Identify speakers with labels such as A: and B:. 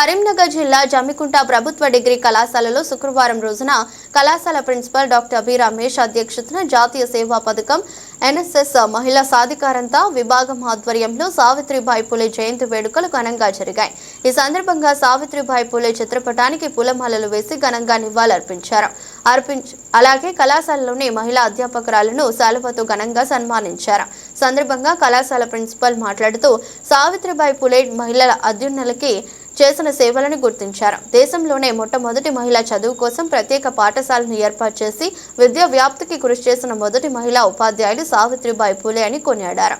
A: కరీంనగర్ జిల్లా జమ్మికుంట ప్రభుత్వ డిగ్రీ కళాశాలలో శుక్రవారం రోజున కళాశాల ప్రిన్సిపల్ డాక్టర్ బి రమేష్ అధ్యక్షతన జాతీయ సేవా పథకం ఎన్ఎస్ఎస్ మహిళా సాధికారంత విభాగం ఆధ్వర్యంలో సావిత్రిబాయి పూలే జయంతి వేడుకలు ఘనంగా జరిగాయి. ఈ సందర్భంగా సావిత్రిబాయి పూలే చిత్రపటానికి పూలమాలలు వేసి ఘనంగా నివాళులర్పించారు. అర్పించ అలాగే కళాశాలలోని మహిళా అధ్యాపకురాలను శాలువతో ఘనంగా సన్మానించారు. సందర్భంగా కళాశాల ప్రిన్సిపల్ మాట్లాడుతూ సావిత్రిబాయి పూలే మహిళల అధ్యున్నలకి చేసిన సేవలను గుర్తించారు. దేశంలోనే మొట్టమొదటి మహిళ చదువు కోసం ప్రత్యేక పాఠశాలను ఏర్పాటు చేసి విద్యా వ్యాప్తికి కృషి చేసిన మొదటి మహిళా ఉపాధ్యాయులు సావిత్రిబాయి పూలే అని కొనియాడారు.